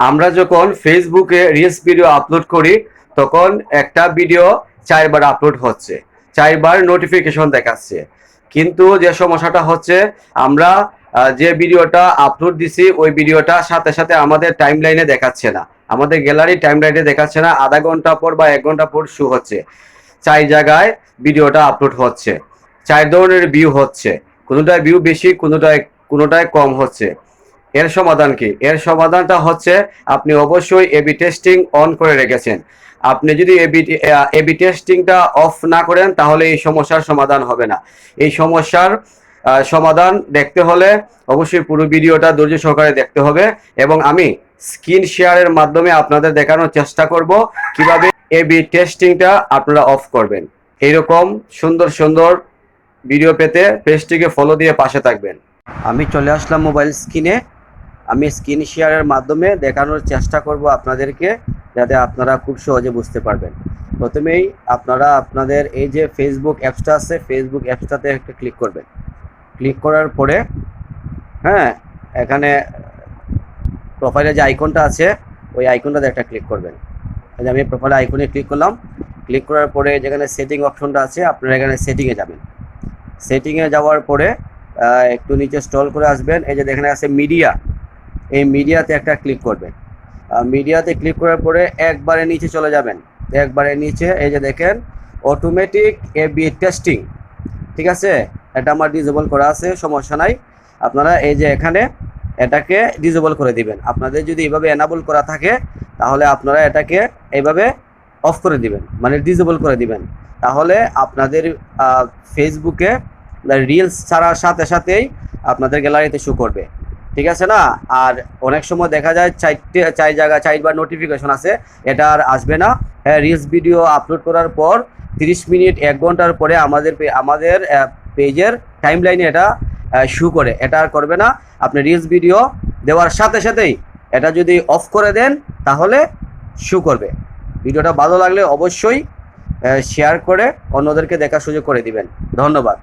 আমরা যখন ফেসবুকে রিলস ভিডিও আপলোড করি, তখন একটা ভিডিও চারবার আপলোড হচ্ছে, চারবার নোটিফিকেশন দেখাচ্ছে। কিন্তু যে সমস্যাটা হচ্ছে, আমরা যে ভিডিওটা আপলোড দিছি, ওই ভিডিওটা সাথে সাথে আমাদের টাইম লাইনে দেখাচ্ছে না। আমাদের গ্যালারি টাইম লাইনে দেখাচ্ছে না, আধা ঘণ্টা পর বা এক ঘণ্টা পর শু হচ্ছে। চার জায়গায় ভিডিওটা আপলোড হচ্ছে, চার ধরনের ভিউ হচ্ছে। কোনোটায় ভিউ বেশি, কোনোটায় কোনোটায় কম হচ্ছে। এর সমাধান কি? এর সমাধানটা হচ্ছে আপনি অবশ্যই এবি টেস্টিং অন করে রেখেছেন। আপনি যদি এবি এবি টেস্টিংটা অফ না করেন, তাহলে এই সমস্যার সমাধান হবে না। এই সমস্যার সমাধান দেখতে হলে অবশ্যই পুরো ভিডিওটা ধৈর্য সহকারে দেখতে হবে এবং আমি স্ক্রিন শেয়ারের মাধ্যমে আপনাদের দেখানোর চেষ্টা করব কীভাবে এবি টেস্টিংটা আপনারা অফ করবেন। এইরকম সুন্দর সুন্দর ভিডিও পেতে পেজটিকে ফলো দিয়ে পাশে থাকবেন। আমি চলে আসলাম মোবাইল স্ক্রিনে আমি স্ক্রিন শেয়ারের মাধ্যমে দেখানোর চেষ্টা করব আপনাদেরকে, যাতে আপনারা খুব সহজে বুঝতে পারবেন। প্রথমেই আপনারা আপনাদের এই যে ফেসবুক অ্যাপসটা আছে ফেসবুক অ্যাপসটাতে একটা ক্লিক করবেন। ক্লিক করার পরে হ্যাঁ এখানে প্রোফাইলে যে আইকনটা আছে, ওই আইকনটাতে একটা ক্লিক করবেন। আমি প্রোফাইলে আইকনে ক্লিক করলাম ক্লিক করার পরে যেখানে সেটিং অপশনটা আছে, আপনারা এখানে সেটিংয়ে যাবেন। সেটিংয়ে যাওয়ার পরে একটু নিচে স্টল করে আসবেন। এই যে এখানে আছে মিডিয়া এই মিডিয়াতে একটা ক্লিক করবেন। মিডিয়াতে ক্লিক করার পরে একবারে নিচে চলে যাবেন। একবারে নিচে এই যে দেখেন অটোমেটিক এবি টেস্টিং ঠিক আছে? এটা আমার ডিজেবল করা আছে, সমস্যা নাই। আপনারা এই যে এখানে এটাকে ডিজেবল করে দিবেন। আপনাদের যদি এভাবে এনাবল করা থাকে, তাহলে আপনারা এটাকে এইভাবে অফ করে দিবেন মানে ডিজেবল করে দিবেন। তাহলে আপনাদের ফেসবুকে রিলস ছাড়ার সাথে সাথেই আপনাদের গ্যালারিতে শো করবে। ঠিক আছে না? আর অনেক সময় দেখা যায় চারটে, চার জায়গা চারবার নোটিফিকেশন আছে এটা আর আসবে না। হ্যাঁ রিলস ভিডিও আপলোড করার পর তিরিশ মিনিট, এক ঘণ্টার পরে আমাদের আমাদের পেজের টাইম লাইনে এটা শু করে। এটা আর করবে না। আপনি রিলস ভিডিও দেওয়ার সাথে সাথেই এটা যদি অফ করে দেন, তাহলে শু করবে। ভিডিওটা ভালো লাগলে অবশ্যই শেয়ার করে অন্যদেরকে দেখার সুযোগ করে দিবেন। ধন্যবাদ।